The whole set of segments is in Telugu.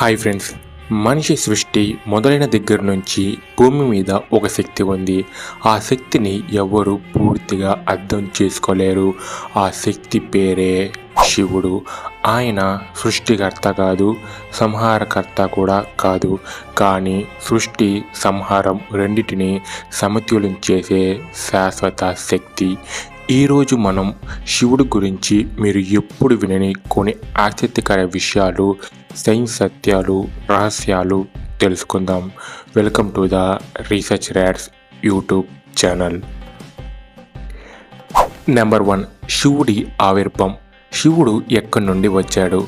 హాయ్ ఫ్రెండ్స్ మనిషి సృష్టి మొదలైన దగ్గర నుంచి భూమి మీద ఒక శక్తి ఉంది. ఆ శక్తిని ఎవరు పూర్తిగా అర్థం చేసుకోలేరు. ఆ శక్తి పేరే శివుడు. ఆయన సృష్టికర్త కాదు సంహారకర్త కూడా కాదు. కానీ సృష్టి సంహారం రెండిటిని సమతుల్యం చేసే శాశ్వత శక్తి ఈరోజు మనం శివుడు గురించి మీరు ఎప్పుడు వినని కొన్ని ఆసక్తికర విషయాలు సైన్స్ సత్యాలు రహస్యాలు తెలుసుకుందాం. Welcome to the research rads YouTube channel number one శివుడి ఆవిర్భం. శివుడు ఎక్కడి నుండి వచ్చాడు?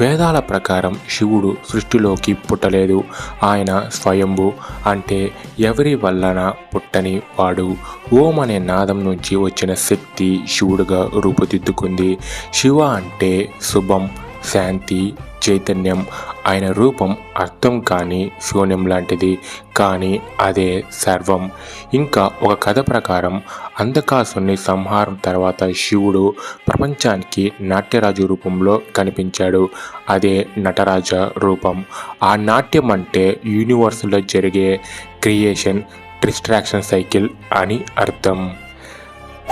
వేదాల ప్రకారం శివుడు సృష్టిలోకి పుట్టలేదు. ఆయన స్వయంభు అంటే ఎవరి వల్లన పుట్టని వాడు. ఓం అనే నాదం నుంచి వచ్చిన శక్తి శివుడుగా రూపుదిద్దుకుంది. శివ అంటే శుభం. శాంతి చైతన్యం ఆయన రూపం అర్థం కాని శూన్యం లాంటిది. కానీ అదే సర్వం. ఇంకా ఒక కథ ప్రకారం అంధకాసుని సంహారం తర్వాత శివుడు ప్రపంచానికి నాట్యరాజు రూపంలో కనిపించాడు. అదే నటరాజ రూపం. ఆ నాట్యం అంటే యూనివర్స్లో జరిగే క్రియేషన్ డిస్ట్రాక్షన్ సైకిల్ అని అర్థం.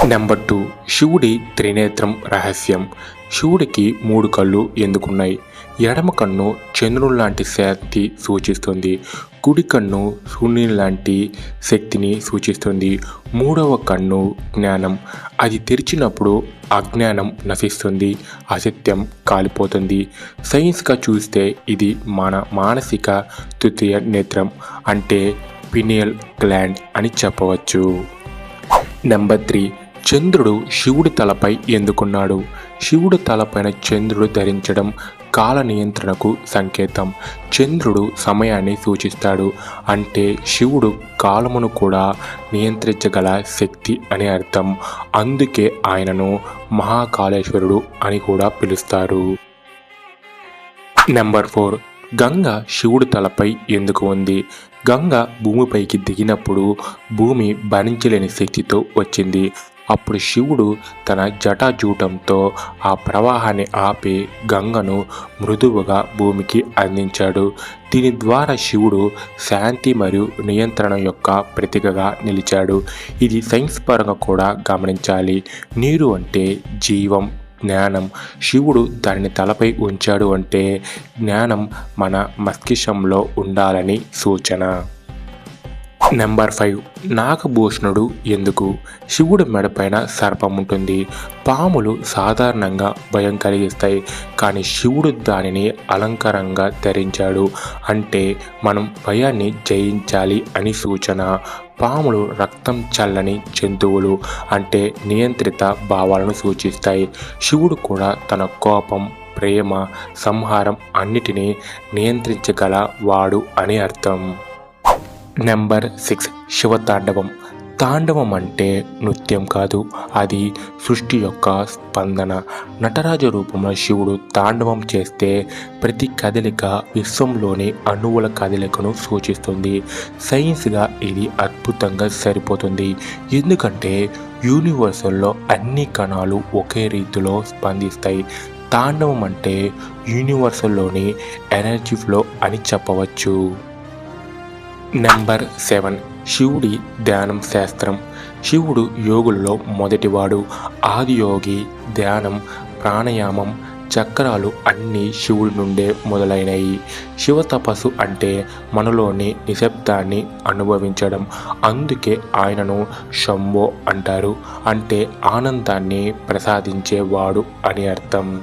Number two. శివుడి త్రినేత్రం రహస్యం. శివుడికి మూడు కళ్ళు ఎందుకున్నాయి? ఎడమ కన్ను చంద్రుని లాంటి శక్తి సూచిస్తుంది. కుడి కన్ను శూన్యం లాంటి శక్తిని సూచిస్తుంది. మూడవ కన్ను జ్ఞానం. అది తెరిచినప్పుడు అజ్ఞానం నశిస్తుంది. అసత్యం కాలిపోతుంది. సైన్స్గా చూస్తే ఇది మన మానసిక తృతీయ నేత్రం అంటే పినియల్ గ్లాండ్ అని చెప్పవచ్చు. Number three. చంద్రుడు శివుడి తలపై ఎందుకున్నాడు? శివుడి తలపైన చంద్రుడు ధరించడం కాల నియంత్రణకు సంకేతం. చంద్రుడు సమయాన్ని సూచిస్తాడు. అంటే శివుడు కాలమును కూడా నియంత్రించగల శక్తి అని అర్థం. అందుకే ఆయనను మహాకాళేశ్వరుడు అని కూడా పిలుస్తారు. Number four. గంగ శివుడి తలపై ఎందుకు ఉంది? గంగ భూమిపైకి దిగినప్పుడు భూమి భరించలేని శక్తితో వచ్చింది. అప్పుడు శివుడు తన జటాజూటంతో ఆ ప్రవాహాన్ని ఆపి గంగను మృదువుగా భూమికి అందించాడు. దీని ద్వారా శివుడు శాంతి మరియు నియంత్రణ యొక్క ప్రతీకగా నిలిచాడు. ఇది సైన్స్ పరంగా కూడా గమనించాలి. నీరు అంటే జీవం జ్ఞానం. శివుడు దానిని తలపై ఉంచాడు అంటే జ్ఞానం మన మస్తిష్కంలో ఉండాలని సూచన. నెంబర్ ఫైవ్ నాగభూషణుడు ఎందుకు? శివుడు మెడపైన సర్పం ఉంటుంది. పాములు సాధారణంగా భయం కలిగిస్తాయి. కానీ శివుడు దానిని అలంకారంగా ధరించాడు. అంటే మనం భయాన్ని జయించాలి అని సూచన. పాములు రక్తం చల్లని జంతువులు అంటే నియంత్రిత భావాలను సూచిస్తాయి. శివుడు కూడా తన కోపం ప్రేమ సంహారం అన్నిటినీ నియంత్రించగల వాడు అని అర్థం. నెంబర్ సిక్స్ శివతాండవం. తాండవం అంటే నృత్యం కాదు అది సృష్టి యొక్క స్పందన. నటరాజ రూపంలో శివుడు తాండవం చేస్తే ప్రతి కదలిక విశ్వంలోని అణువుల కదలికను సూచిస్తుంది. సైన్స్గా ఇది అద్భుతంగా సరిపోతుంది. ఎందుకంటే యూనివర్సల్లో అన్ని కణాలు ఒకే రీతిలో స్పందిస్తాయి. తాండవం అంటే యూనివర్సల్లోని ఎనర్జీ ఫ్లో అని చెప్పవచ్చు. Number seven. శివుడి ధ్యానం శాస్త్రం. శివుడు యోగులలో మొదటివాడు. ఆదియోగి ధ్యానం ప్రాణాయామం చక్రాలు అన్నీ శివుడి నుండే మొదలైనవి శివ తపస్సు అంటే మనలోని నిశ్శబ్దాన్ని అనుభవించడం. అందుకే ఆయనను శంభో అంటారు. అంటే ఆనందాన్ని ప్రసాదించేవాడు అని అర్థం.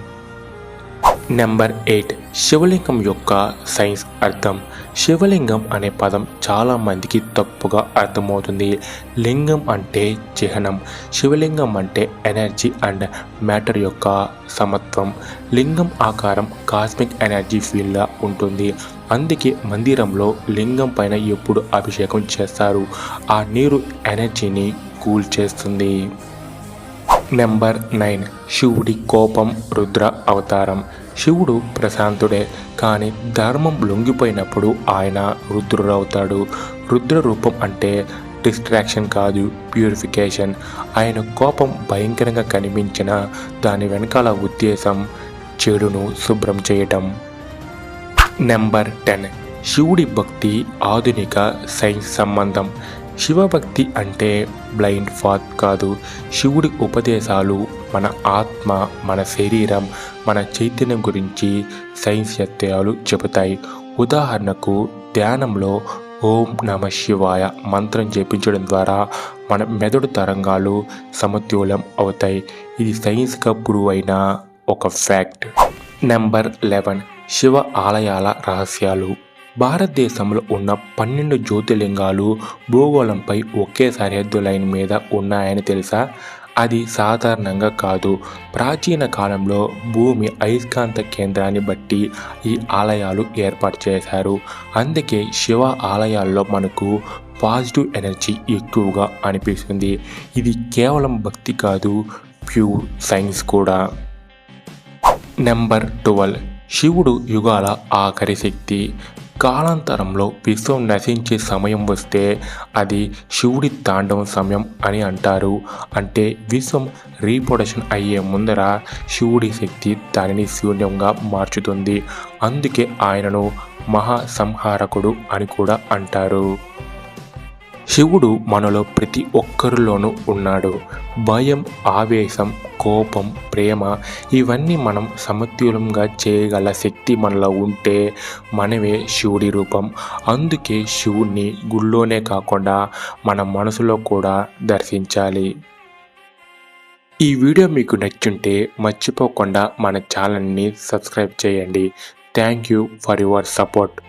Number eight. శివలింగం యొక్క సైన్స్ అర్థం. శివలింగం అనే పదం చాలామందికి తప్పుగా అర్థమవుతుంది. లింగం అంటే చిహ్నం. శివలింగం అంటే ఎనర్జీ అండ్ మ్యాటర్ యొక్క సమత్వం. లింగం ఆకారం కాస్మిక్ ఎనర్జీ ఫీల్డ్గా ఉంటుంది. అందుకే మందిరంలో లింగం పైన ఎప్పుడు అభిషేకం చేస్తారు. ఆ నీరు ఎనర్జీని కూల్ చేస్తుంది. Number nine. శివుడి కోపం రుద్ర అవతారం. శివుడు ప్రశాంతుడే కానీ ధర్మం లొంగిపోయినప్పుడు ఆయన రుద్రుడవుతాడు. రుద్ర రూపం అంటే డిస్ట్రాక్షన్ కాదు ప్యూరిఫికేషన్. ఆయన కోపం భయంకరంగా కనిపించిన దాని వెనకాల ఉద్దేశం చెడును శుభ్రం చేయటం. Number ten. శివుడి భక్తి ఆధునిక సైన్స్ సంబంధం. శివభక్తి అంటే బ్లైండ్ ఫాత్ కాదు. శివుడి ఉపదేశాలు మన ఆత్మ మన శరీరం మన చైతన్యం గురించి సైన్స్ సత్యాలు చెబుతాయి. ఉదాహరణకు ధ్యానంలో ఓం నమ శివాయ మంత్రం జపించడం ద్వారా మన మెదడు తరంగాలు సమతుల్యం అవుతాయి. ఇది సైన్స్గా ప్రూవ్ అయిన ఒక ఫ్యాక్ట్. Number eleven. శివ ఆలయాల రహస్యాలు. భారతదేశంలో ఉన్న పన్నెండు జ్యోతిర్లింగాలు భూగోళంపై ఒకే సరిహద్దు లైన్ మీద ఉన్నాయని తెలుసా? అది సాధారణంగా కాదు. ప్రాచీన కాలంలో భూమి అయస్కాంత కేంద్రాన్ని బట్టి ఈ ఆలయాలు ఏర్పాటు చేశారు. అందుకే శివ ఆలయాల్లో మనకు పాజిటివ్ ఎనర్జీ ఎక్కువగా అనిపిస్తుంది. ఇది కేవలం భక్తి కాదు ప్యూర్ సైన్స్ కూడా. Number twelve. శివుడు యుగాల ఆఖరి శక్తి. కాలాంతరంలో విశ్వం నశించే సమయం వస్తే అది శివుడి తాండవం సమయం అని అంటారు. అంటే విశ్వం రీప్రొడక్షన్ అయ్యే ముందర శివుడి శక్తి దానిని శూన్యంగా మార్చుతుంది. అందుకే ఆయనను మహాసంహారకుడు అని కూడా అంటారు. శివుడు మనలో ప్రతి ఒక్కరిలోనూ ఉన్నాడు. భయం ఆవేశం కోపం ప్రేమ ఇవన్నీ మనం సమతుల్యంగా చేయగల శక్తి మనలో ఉంటే మనమే శివుడి రూపం. అందుకే శివుణ్ణి గుళ్ళోనే కాకుండా మన మనసులో కూడా దర్శించాలి. ఈ వీడియో మీకు నచ్చుంటే మర్చిపోకుండా మన ఛానల్ని సబ్స్క్రైబ్ చేయండి. Thank you for your support.